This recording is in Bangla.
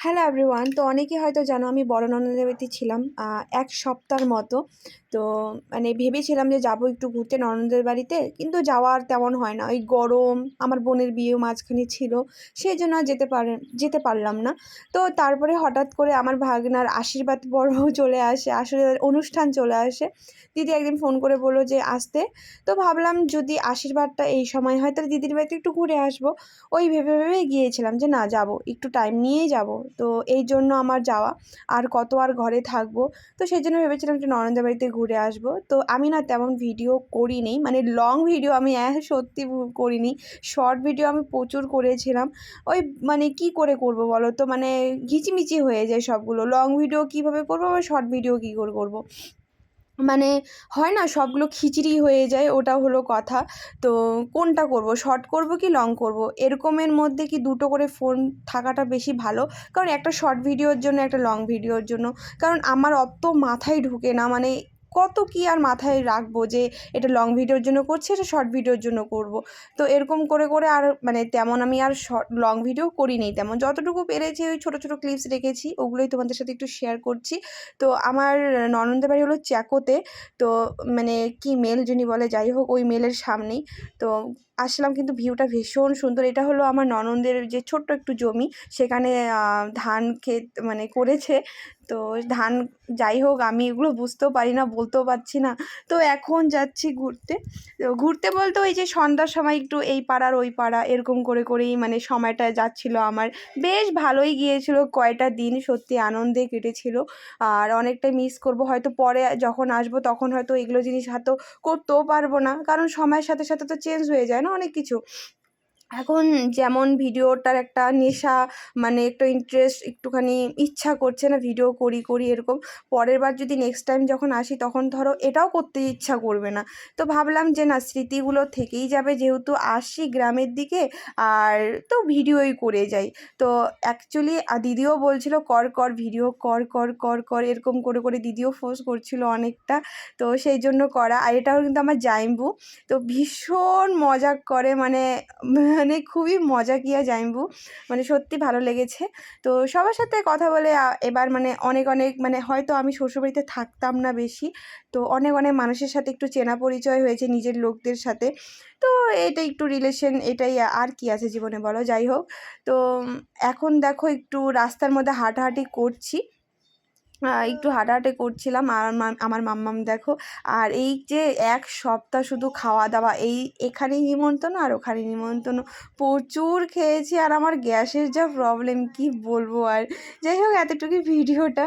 হ্যালো এভরিওয়ান তো অনেকে হয়তো জানো আমি বড় ননদেবতী ছিলাম এক সপ্তাহর মতো। তো মানে ভেবেছিলাম যে যাব একটু ঘুরতে ননদের বাড়িতে, কিন্তু যাওয়ার তেমন হয় না। ওই গরম, আমার বোনের বিয়েও মাঝখানে ছিল সেই জন্য যেতে পারে, যেতে পারলাম না। তো তারপরে হঠাৎ করে আমার ভাগনার আশীর্বাদ পর্ব চলে আসে, আসলে অনুষ্ঠান চলে আসে। দিদি একদিন ফোন করে বলল যে, আসতে। তো ভাবলাম যদি আশীর্বাদটা এই সময় হয়, তাহলে দিদির বাড়িতে একটু ঘুরে আসব। ওই ভেবে ভেবে গিয়েছিলাম যে, না, যাব, একটু টাইম নিয়েই যাব। তো এই জন্য আমার যাওয়া, আর কত আর ঘরে থাকব, তো সেই জন্য ভেবেছিলাম যে, ননদের বাড়িতে ঘুরে আসব। তো আমি না তেমন ভিডিও করিনি। মানে লং ভিডিও আমি এক সত্যি করিনি। শর্ট ভিডিও আমি প্রচুর করেছিলাম। ওই মানে কি করে করব বলো তো? মানে ঘিচিমিচি হয়ে যায় সবগুলো। লং ভিডিও কীভাবে করব বা শর্ট ভিডিও কী করে করব? মানে হয় না, সবগুলো খিচড়ি হয়ে যায়, ওটা হলো কথা। তো কোনটা করব? শর্ট করব কি লং করব? এরকমের মধ্যে কি দুটো করে ফোন থাকাটা বেশি ভালো? কারণ একটা শর্ট ভিডিওর জন্য, একটা লং ভিডিওর জন্য। কারণ আমার অত মাথায় ঢুকে না। মানে কত কি আর মাথায় রাখব যে এটা লং ভিডিওর জন্য করছি, এটা শর্ট ভিডিওর জন্য করব। তো এরকম করে করে আর মানে তেমন আমি আর শর্ট লং ভিডিও করি করিনি। তেমন যতটুকু পেরেছি ওই ছোটো ছোটো ক্লিপস রেখেছি, ওগুলোই তোমাদের সাথে একটু শেয়ার করছি। তো আমার ননন্দের বাড়ি হলো চ্যাকোতে। তো মানে কি মেল যিনি বলে, যাই হোক, ওই মেলের সামনেই। তো আসলাম কিন্তু ভিউটা ভীষণ সুন্দর। এটা হলো আমার ননদের যে ছোট্ট একটু জমি, সেখানে ধান ক্ষেত মানে করেছে। তো ধান যাই হোক, আমি এগুলো বুঝতেও পারি না, বলতেও পারছি না। তো এখন যাচ্ছি ঘুরতে। ঘুরতে বলতে ওই যে সন্ধ্যার সময় একটু এই পাড়ার ওই পাড়া, এরকম করে করেই মানে সময়টা যাচ্ছিল আমার। বেশ ভালোই গিয়েছিল, কয়টা দিন সত্যি আনন্দে কেটেছিল। আর অনেকটাই মিস করব, হয়তো পরে যখন আসব তখন হয়তো এগুলো জিনিস হয়তো করতেও পারব না। কারণ সময়ের সাথে সাথে তো চেঞ্জ হয়ে যায় না। অনেক কিছু। এখন যেমন ভিডিওটার একটা নেশা মানে একটু ইন্টারেস্ট একটুখানি ইচ্ছা করছে না ভিডিও করি করি এরকম, পরের বার যদি নেক্সট টাইম যখন আসি তখন ধরো এটাও করতে ইচ্ছা করবে না। তো ভাবলাম যে না, স্মৃতিগুলো থেকেই যাবে যেহেতু আসি গ্রামের দিকে, আর তো ভিডিওই করে যাই। তো অ্যাকচুয়ালি দিদিও বলছিল, কর কর ভিডিও কর কর কর কর, এরকম করে করে দিদিও ফোর্স করছিল অনেকটা। তো সেই জন্য করা, আর এটাও কিন্তু আমার জাইম্বু। তো ভীষণ মজা করে মানে মানে খুবই মজা কিয়া জাইম্বু। মানে সত্যি ভালো লেগেছে। তো সবার সাথে কথা বলে এবার মানে অনেক অনেক মানে হয়তো আমি শ্বশুরবাড়িতে থাকতাম না বেশি। তো অনেক অনেক মানুষের সাথে একটু চেনা পরিচয় হয়েছে নিজের লোকদের সাথে। তো এটা একটু রিলেশন এটাই আর কি আছে জীবনে বলো, যাই হোক। তো এখন দেখো একটু রাস্তার মধ্যে হাঁটাহাঁটি করছি। একটু হাঁটাহাঁটি করছিলাম। আর আমার মাম্মাম দেখো, আর এই যে এক সপ্তাহ শুধু খাওয়া দাওয়া, এই এখানে নিমন্ত্রণ আর ওখানে নিমন্ত্রণ। প্রচুর খেয়েছি আর আমার গ্যাসের যা প্রবলেম কি বলব আর? যাই হোক, এতটুকুই ভিডিওটা।